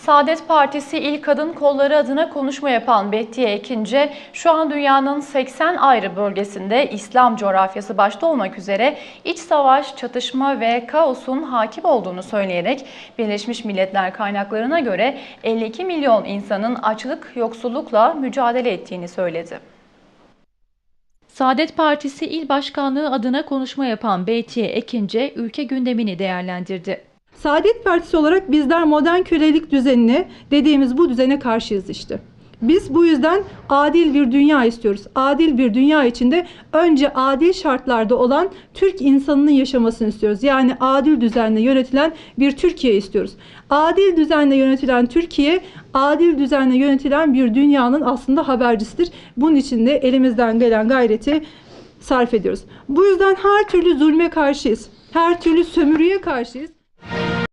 Saadet Partisi İl Kadın Kolları adına konuşma yapan Bettiye Ekince, şu an dünyanın 80 ayrı bölgesinde İslam coğrafyası başta olmak üzere iç savaş, çatışma ve kaosun hakim olduğunu söyleyerek Birleşmiş Milletler kaynaklarına göre 52 milyon insanın açlık, yoksullukla mücadele ettiğini söyledi. Saadet Partisi İl Başkanlığı adına konuşma yapan Beytiye Ekince ülke gündemini değerlendirdi. Saadet Partisi olarak bizler modern kölelik düzenine dediğimiz bu düzene karşıyız işte. Biz bu yüzden adil bir dünya istiyoruz. Adil bir dünya içinde önce adil şartlarda olan Türk insanının yaşamasını istiyoruz. Yani adil düzenle yönetilen bir Türkiye istiyoruz. Adil düzenle yönetilen Türkiye, adil düzenle yönetilen bir dünyanın aslında habercisidir. Bunun için de elimizden gelen gayreti sarf ediyoruz. Bu yüzden her türlü zulme karşıyız. Her türlü sömürüye karşıyız.